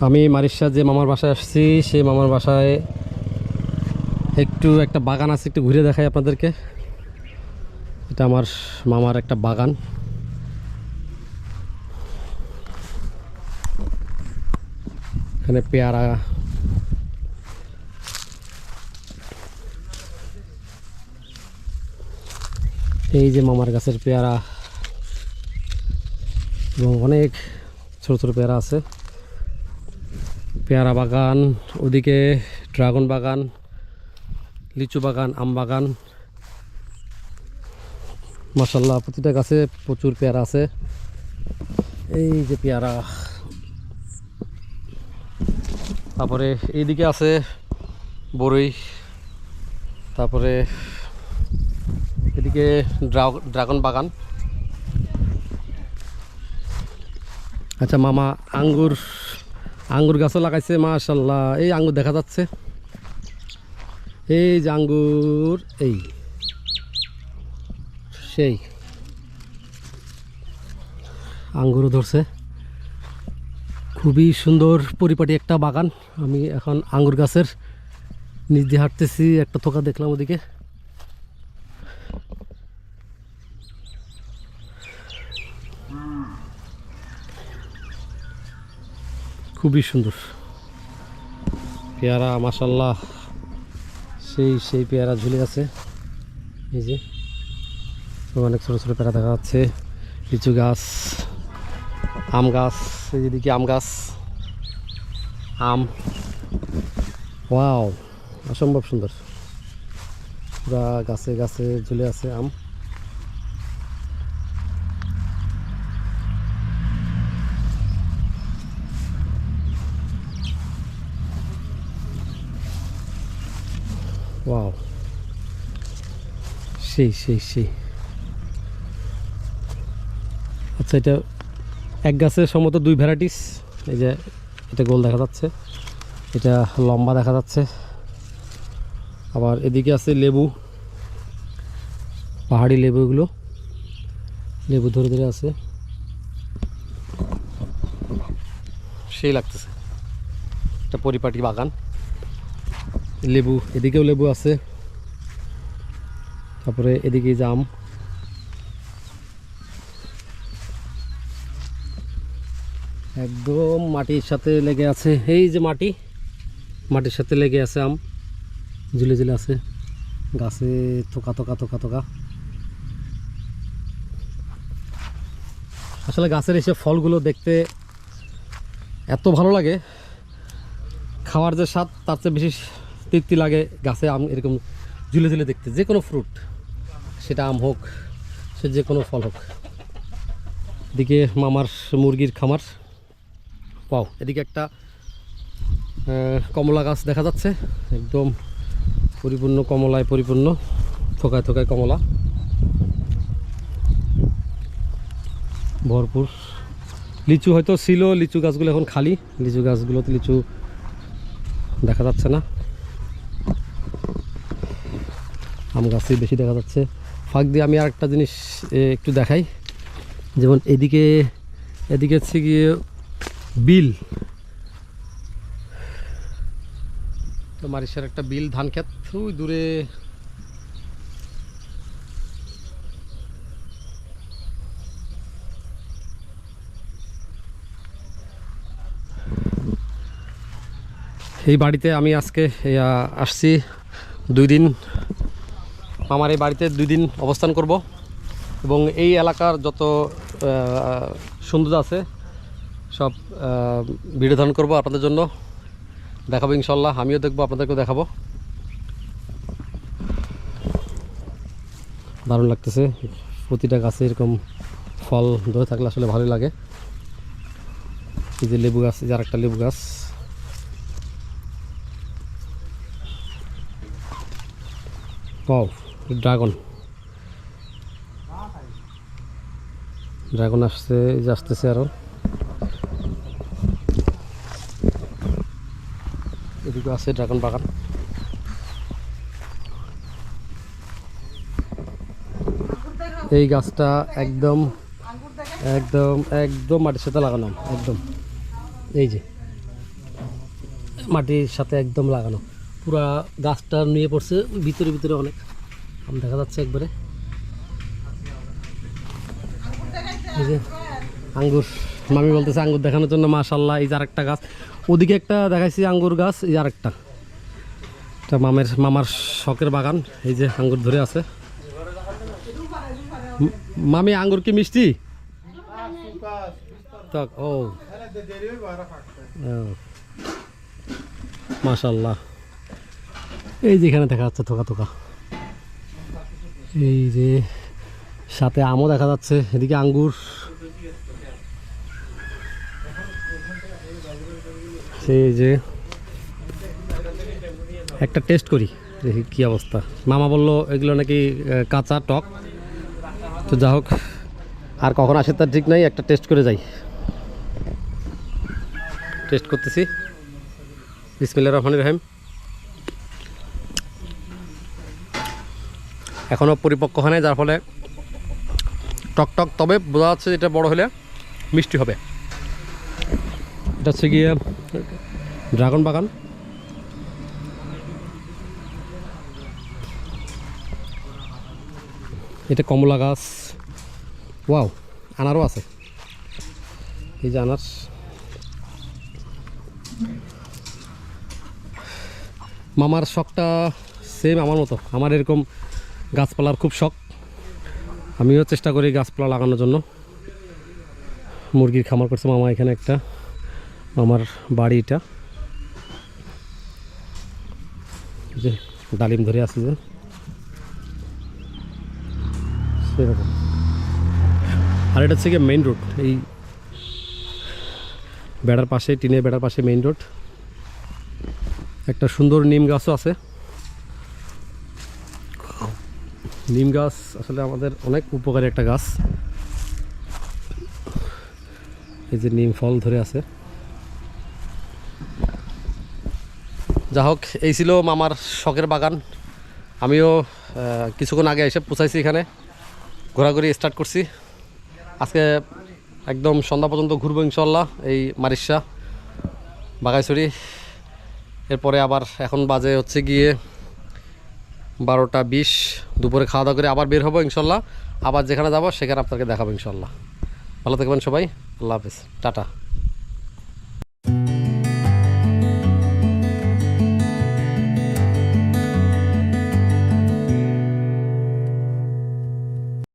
আমি মারিশা যে মামার বাসায় আসছি, সেই মামার বাসায় একটু একটা বাগান আছে, একটু ঘুরে দেখাই আপনাদেরকে। এটা আমার মামার একটা বাগান। এখানে পেয়ারা। এই যে মামার গাছের পেয়ারা। এবং অনেক ছোট ছোট পেয়ারা আছে। পেয়ারা বাগান, ওদিকে ড্রাগন বাগান, লিচু বাগান, আম বাগান। মাসাল্লাহ প্রতিটা গাছে প্রচুর পেয়ারা আছে। এই যে পেয়ারা। তারপরে এইদিকে আছে বড়ই তারপরে এদিকে ড্রাগন বাগান। আচ্ছা মামা, আঙ্গুর আঙ্গুর গাছও লাগাইছে, মাশাল্লাহ। এই আঙ্গুর দেখা যাচ্ছে। এই যে আঙ্গুর, এই। সেই। আঙ্গুরও ধরছে। খুবই সুন্দর পরিপাটি একটা বাগান। আমি এখন আঙ্গুর গাছের নিচ দিয়ে হাঁটতেছি, একটা থোকা দেখলাম ওদিকে। খুবই সুন্দর। পেয়ারা মাসাল্লাহ সেই সেই পেয়ারা ঝুলে আছে। এই যে অনেক ছোটো ছোটো পেয়ারা দেখা যাচ্ছে। লিচু গাছ, আম গাছ, এই যেদিকে আম গাছ। আম। ওয়াও, অসম্ভব সুন্দর। পুরা গাছে গাছে ঝুলে আছে আম। ওয়াও সেই সেই সেই আচ্ছা এটা এক গাছে সম্ভবত দুই ভ্যারাইটিস এই যে, এটা গোল দেখা যাচ্ছে। এটা লম্বা দেখা যাচ্ছে। আবার এদিকে আছে লেবু। পাহাড়ি লেবু এগুলো। লেবু ধরে ধরে আছে। সেই লাগতেছে। একটা পরিপাটি বাগান। লেবু, এদিকেও লেবু আছে। তারপরে এদিকে জাম। একদম মাটির সাথে লেগে আছে। এই যে মাটি, মাটির সাথে লেগে আছে আম। ঝুলে ঝুলে আছে। গাছে থোকা থোকা থোকা থোকা। আসলে গাছের এসে ফলগুলো দেখতে এত ভালো লাগে। খাওয়ার যে স্বাদ, তার চেয়ে বেশি তৃপ্তি লাগে, গাছে আম এরকম ঝুলে ঝুলে দেখতে। যে কোনো ফ্রুট সেটা আম হোক, সে যে কোনো ফল হোক। এদিকে মামার মুরগির খামার। পাও এদিকে একটা কমলা গাছ দেখা যাচ্ছে। একদম পরিপূর্ণ কমলায় পরিপূর্ণ, থোকায় থোকায় কমলা। ভরপুর। লিচু হয়তো ছিল, লিচু গাছগুলো এখন খালি। লিচু গাছগুলোতে লিচু দেখা যাচ্ছে না। আম গাছই বেশি দেখা যাচ্ছে। ফাঁক দিয়ে আমি আর একটা জিনিস একটু দেখাই। যেমন এদিকে এদিকে হচ্ছে গিয়ে বিল। তো মারিশার একটা বিল, ধান ক্ষেত ওই দূরে। এই বাড়িতে আমি আজকে আসছি দুই দিন। আমার এই বাড়িতে দুই দিন অবস্থান করব। এবং এই এলাকার যত সৌন্দর্য আছে, সব ভিডিও ধারণ করব আপনাদের জন্য। দেখাবো ইনশাল্লাহ, আমিও দেখব, আপনাদেরকেও দেখাবো। দারুণ লাগতেছে, প্রতিটা গাছে এরকম ফল ধরে থাকলে আসলে ভালোই লাগে। এই যে লেবু গাছ, এই যে আরেকটা লেবু গাছ। পাও ড্রাগন। ড্রাগন যে আসতেছে আরও। এদিকে আছে ড্রাগন বাগান। এই গাছটা একদম একদম একদম মাটির সাথে লাগানো, একদম। এই যে, মাটির সাথে একদম লাগানো। পুরা গাছটা নিয়ে পড়ছে, ভিতরে ভিতরে অনেক। দেখা যাচ্ছে একবারে। আঙ্গুর, মামি বলতেছে আঙ্গুর দেখানোর জন্য মাশাল্লাহ এই যে আরেকটা গাছ। ওদিকে একটা দেখাইছি আঙ্গুর গাছ, এই আরেকটা। এটা মামের, মামার শখের বাগান, এই যে আঙ্গুর ধরে আছে। মামি, আঙ্গুর কি মিষ্টি? ও। মাশাল্লাহ এই যেখানে দেখা যাচ্ছে থোকা থোকা। এই যে সাথে আমও দেখা যাচ্ছে, এদিকে আঙ্গুর। সেই যে একটা টেস্ট করি, দেখি কী অবস্থা। মামা বলল, এগুলো নাকি কাঁচা টক। তো যা হোক, আর কখন আসে তার ঠিক নাই, একটা টেস্ট করে যাই। টেস্ট করতেছি। বিসমিল্লা রহমান রহিম। এখনও পরিপক্ক হয় নাই, যার ফলে টক টক, তবে বোঝা যাচ্ছে এটা বড় হলে মিষ্টি হবে। এটা হচ্ছে গিয়ে ড্রাগন বাগান। এটা কমলা গাছ। ওয়াও, আনারও আছে। এই যে আনার। মামার শখটা সেম আমার মতো। আমার এরকম গাছপালার খুব শখ। আমিও চেষ্টা করি গাছপালা লাগানোর জন্য। মুরগির খামার করছে মামা এখানে একটা, আমার বাড়িটা। যে ডালিম ধরে আছে যে। সেরকম। আর এটা হচ্ছে গিয়ে মেইন রোড এই বেড়ার পাশে, টিনের বেড়ার পাশে মেইন রোড একটা সুন্দর নিম গাছও আছে। নিম গাছ আসলে আমাদের অনেক উপকারী একটা গাছ। এই যে নিম ফল ধরে আছে। যা হোক, এই ছিল মামার শখের বাগান। আমিও কিছুক্ষণ আগে এসে পৌঁছাইছি এখানে। ঘোরাঘুরি স্টার্ট করছি। আজকে একদম সন্ধ্যা পর্যন্ত ঘুরবো ইনশাল্লাহ এই মারিশা বাগাইছড়ি এরপরে আবার এখন বাজে হচ্ছে গিয়ে বারোটা বিশ, দুপুরে খাওয়া দাওয়া করে আবার বের হব ইনশাল্লাহ। আবার যেখানে যাব, সেখানে আপনাকে দেখাবো ইনশাল্লাহ। ভালো থাকবেন সবাই। আল্লাহ হাফিজ। টাটা।